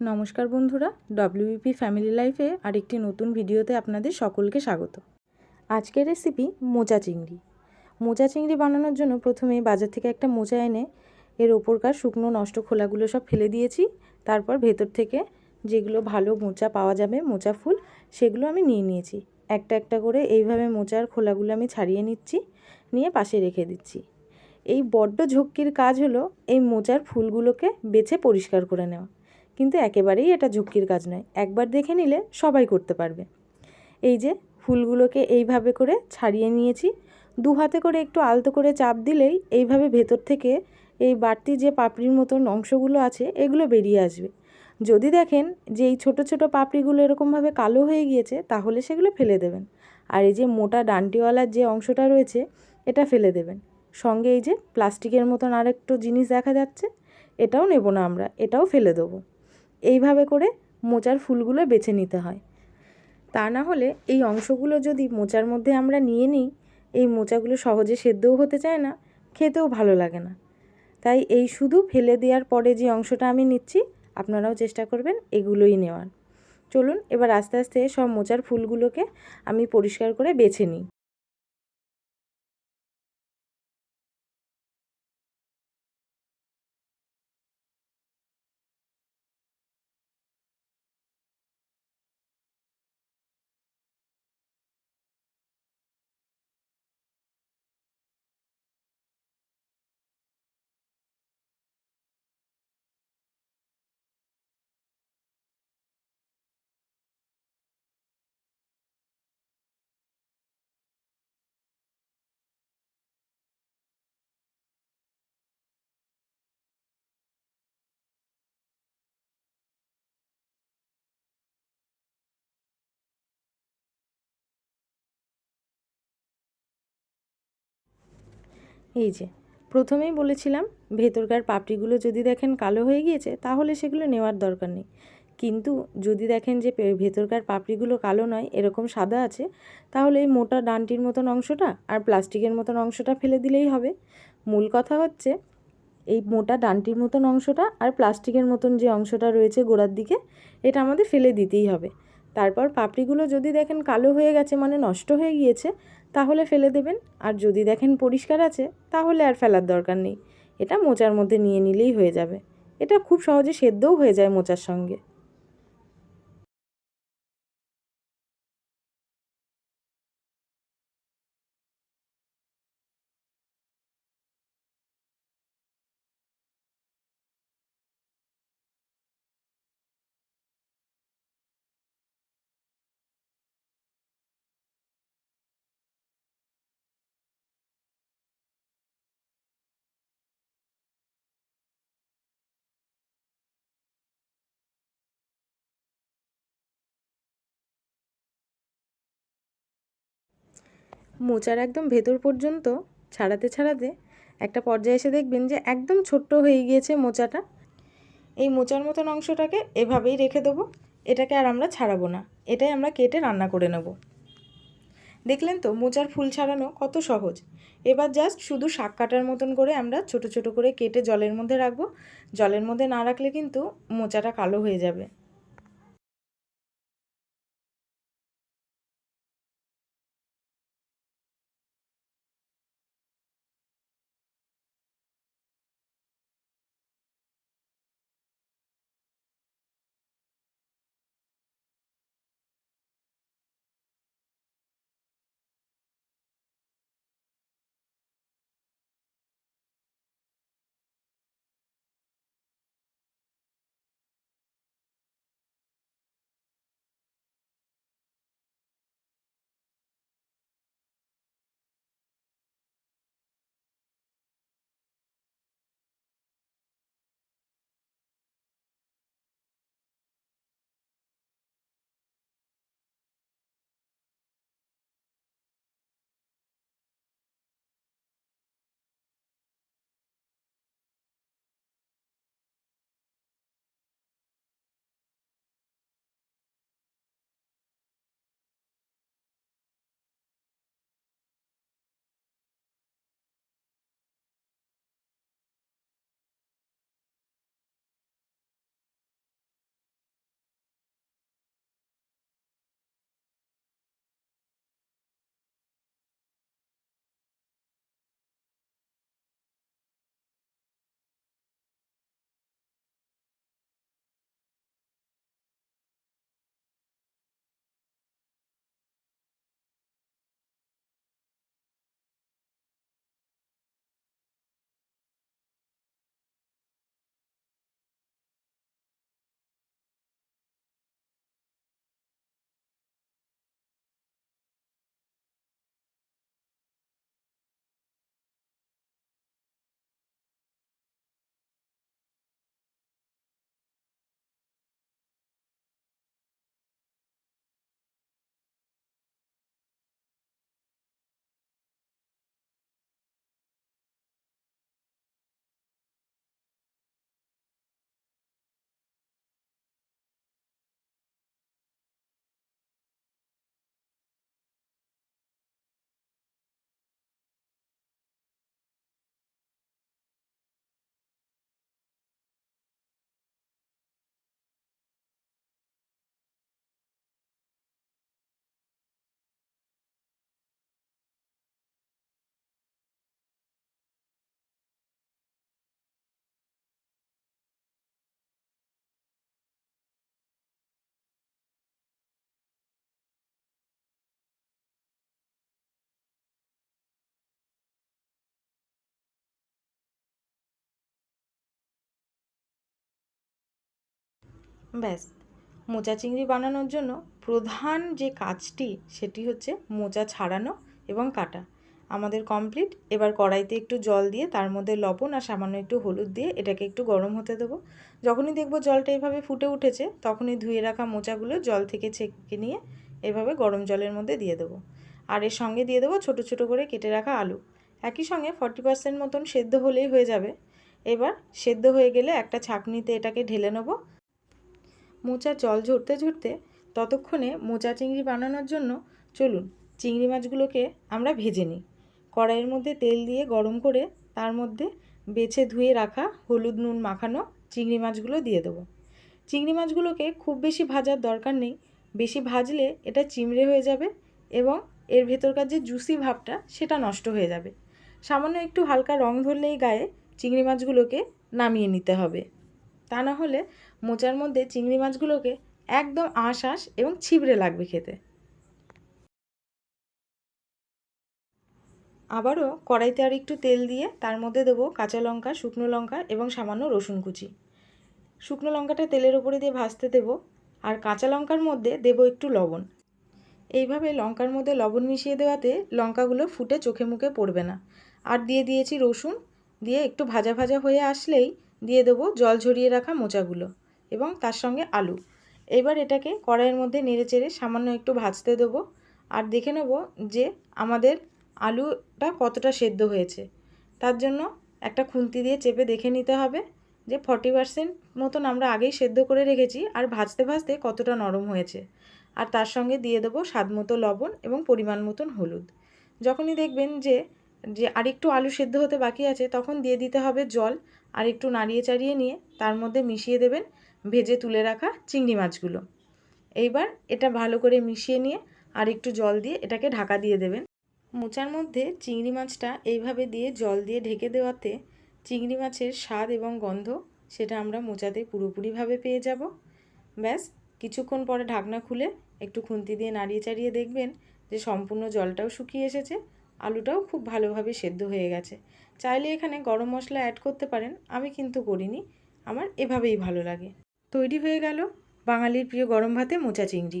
নমস্কার বন্ধুরা WP family লাইফে আরেকটি নতুন ভিডিওতে আপনাদের সকলকে স্বাগত। আজকের রেসিপি মোচা চিংড়ি। মোচা চিংড়ি বানানোর জন্য প্রথমে বাজার থেকে একটা মোচা এনে এর ওপরকার শুকনো, নষ্ট খোলাগুলো সব ফেলে দিয়েছি। তারপর ভেতর থেকে যেগুলো ভালো মোচা পাওয়া যাবে, মোচা ফুল, সেগুলো আমি নিয়ে নিয়েছি। একটা একটা করে এইভাবে মোচার খোলাগুলো আমি ছাড়িয়ে নিচ্ছি, নিয়ে পাশে রেখে দিচ্ছি। এই বড্ড ঝক্কির কাজ হলো এই মোচার ফুলগুলোকে বেছে পরিষ্কার করে নেওয়া। কিন্তু একেবারেই এটা ঝুঁকির কাজ নয়। একবার দেখে নিলে সবাই করতে পারবে। এই যে, ফুলগুলোকে এইভাবে করে ছাড়িয়ে নিয়েছি। দু হাতে করে একটু আলতো করে চাপ দিলেই এইভাবে ভেতর থেকে এই বাড়তি যে পাপড়ির মতন অংশগুলো আছে, এগুলো বেরিয়ে আসবে। যদি দেখেন যে এই ছোটো ছোটো পাপড়িগুলো এরকমভাবে কালো হয়ে গিয়েছে, তাহলে সেগুলো ফেলে দেবেন। আর এই যে মোটা ডান্টিওয়ালার যে অংশটা রয়েছে, এটা ফেলে দেবেন। সঙ্গে এই যে প্লাস্টিকের মতন আরেকটু জিনিস দেখা যাচ্ছে, এটাও নেব না আমরা, এটাও ফেলে দেবো। এইভাবে করে মোচার ফুলগুলো বেছে নিতে হয়। তা না হলে এই অংশগুলো যদি মোচার মধ্যে আমরা নিয়ে নিই, এই মোচাগুলো সহজে সেদ্ধও হতে চায় না, খেতেও ভালো লাগে না। তাই এই শুধু ফেলে দেওয়ার পরে যে অংশটা আমি নিচ্ছি, আপনারাও চেষ্টা করবেন এগুলোই নেওয়ার। চলুন এবার আস্তে আস্তে সব মোচার ফুলগুলোকে আমি পরিষ্কার করে বেছে নিই। এই যে, প্রথমেই বলেছিলাম, ভেতরকার পাপড়িগুলো যদি দেখেন কালো হয়ে গিয়েছে, তাহলে সেগুলো নেওয়ার দরকার নেই। কিন্তু যদি দেখেন যে ভেতরকার পাপড়িগুলো কালো নয়, এরকম সাদা আছে, তাহলে এই মোটা ডানটির মতন অংশটা আর প্লাস্টিকের মতন অংশটা ফেলে দিলেই হবে। মূল কথা হচ্ছে, এই মোটা ডানটির মতন অংশটা আর প্লাস্টিকের মতন যে অংশটা রয়েছে গোড়ার দিকে, এটা আমাদের ফেলে দিতেই হবে। তারপর পাপড়িগুলো যদি দেখেন কালো হয়ে গেছে মানে নষ্ট হয়ে গিয়েছে তাহলে ফেলে দেবেন। আর যদি দেখেন পরিষ্কার আছে, তাহলে আর ফেলার দরকার নেই। এটা মোচার মধ্যে নিয়ে নিলেই হয়ে যাবে। এটা খুব সহজে সেদ্ধও হয়ে যায় মোচার সঙ্গে। মোচার একদম ভেতর পর্যন্ত ছাড়াতে ছাড়াতে একটা পর্যায়ে এসে দেখবেন যে একদম ছোট্ট হয়ে গিয়েছে মোচাটা। এই মোচার মতন অংশটাকে এভাবেই রেখে দেবো। এটাকে আর আমরা ছাড়াবো না। এটাই আমরা কেটে রান্না করে নেব। দেখলেন তো মোচার ফুল ছাড়ানো কত সহজ। এবার জাস্ট শুধু শাক কাটার মতন করে আমরা ছোট ছোট করে কেটে জলের মধ্যে রাখব। জলের মধ্যে না রাখলে কিন্তু মোচাটা কালো হয়ে যাবে। ব্যাস। মোচা চিংড়ি বানানোর জন্য প্রধান যে কাজটি, সেটি হচ্ছে মোচা ছাড়ানো এবং কাটা। আমাদের কমপ্লিট এবার কড়াইতে একটু জল দিয়ে, তার মধ্যে লবণ আর সামান্য একটু হলুদ দিয়ে এটাকে একটু গরম হতে দেবো। যখনই দেখব জলটা এভাবে ফুটে উঠেছে, তখনই ধুয়ে রাখা মোচাগুলো জল থেকে ছেঁকে নিয়ে এভাবে গরম জলের মধ্যে দিয়ে দেবো। আর এর সঙ্গে দিয়ে দেবো ছোটো ছোটো করে কেটে রাখা আলু। একই সঙ্গে ফর্টি পার্সেন্ট মতন সেদ্ধ হলেই হয়ে যাবে। এবার সেদ্ধ হয়ে গেলে একটা ছাঁকনিতে এটাকে ঢেলে নেব। মোচার জল ঝরতে ঝরতে ততক্ষণে মোচা চিংড়ি বানানোর জন্য চলুন চিংড়ি মাছগুলোকে আমরা ভেজে নিই। কড়াইয়ের মধ্যে তেল দিয়ে গরম করে তার মধ্যে বেছে ধুয়ে রাখা হলুদ নুন মাখানো চিংড়ি মাছগুলো দিয়ে দেবো। চিংড়ি মাছগুলোকে খুব বেশি ভাজার দরকার নেই, বেশি ভাজলে এটা চিমড়ে হয়ে যাবে এবং এর ভেতরকার যে জুসি ভাবটা সেটা নষ্ট হয়ে যাবে। সামান্য একটু হালকা রং ধরলেই গায়ে চিংড়ি মাছগুলোকে নামিয়ে নিতে হবে। তা না হলে মোচার মধ্যে চিংড়ি মাছগুলোকে একদম আঁশ আঁশ এবং ছিবড়ে লাগবে খেতে। আবারও কড়াইতে আর একটু তেল দিয়ে তার মধ্যে দেবো কাঁচা লঙ্কা, শুকনো লঙ্কা এবং সামান্য রসুন কুচি। শুকনো লঙ্কাটা তেলের ওপরে দিয়ে ভাজতে দেবো আর কাঁচা লঙ্কার মধ্যে দেবো একটু লবণ। এইভাবে লঙ্কার মধ্যে লবণ মিশিয়ে দেওয়াতে লঙ্কাগুলো ফুটে চোখে মুখে পড়বে না। আর দিয়ে দিয়েছি রসুন, দিয়ে একটু ভাজা ভাজা হয়ে আসলেই দিয়ে দেবো জল ঝরিয়ে রাখা মোচাগুলো। এবং তার সঙ্গে আলু। এবার এটাকে কড়াইয়ের মধ্যে নেড়ে চেড়ে সামান্য একটু ভাজতে দেবো। আর দেখে নেব যে আমাদের আলুটা কতটা সেদ্ধ হয়েছে। তার জন্য একটা খুন্তি দিয়ে চেপে দেখে নিতে হবে যে ফর্টি পার্সেন্ট মতন আমরা আগেই সেদ্ধ করে রেখেছি আর ভাজতে ভাজতে কতটা নরম হয়েছে। আর তার সঙ্গে দিয়ে দেবো স্বাদ মতো লবণ এবং পরিমাণ মতন হলুদ। যখনই দেখবেন যে যে আরেকটু আলু সেদ্ধ হতে বাকি আছে, তখন দিয়ে দিতে হবে জল। আর একটু নাড়িয়ে চাড়িয়ে নিয়ে তার মধ্যে মিশিয়ে দেবেন। ভেজে তুলে রাখা চিংড়ি মাছগুলো। এইবার এটা ভালো করে মিশিয়ে নিয়ে আর একটু জল দিয়ে এটাকে ঢাকা দিয়ে দেবেন। মোচার মধ্যে চিংড়ি মাছটা এইভাবে দিয়ে জল দিয়ে ঢেকে দেওয়াতে চিংড়ি মাছের স্বাদ এবং গন্ধ সেটা আমরা মোচাতে পুরোপুরিভাবে পেয়ে যাব। ব্যাস, কিছুক্ষণ পরে ঢাকনা খুলে একটু খুন্তি দিয়ে নাড়িয়ে চাড়িয়ে দেখবেন যে সম্পূর্ণ জলটাও শুকিয়ে এসেছে, আলুটাও খুব ভালোভাবে সেদ্ধ হয়ে গেছে। চাইলে এখানে গরম মশলা অ্যাড করতে পারেন, আমি কিন্তু করিনি, আমার এভাবেই ভালো লাগে। তৈরি হয়ে গেল বাঙালির প্রিয় গরম ভাতে মোচা চিংড়ি।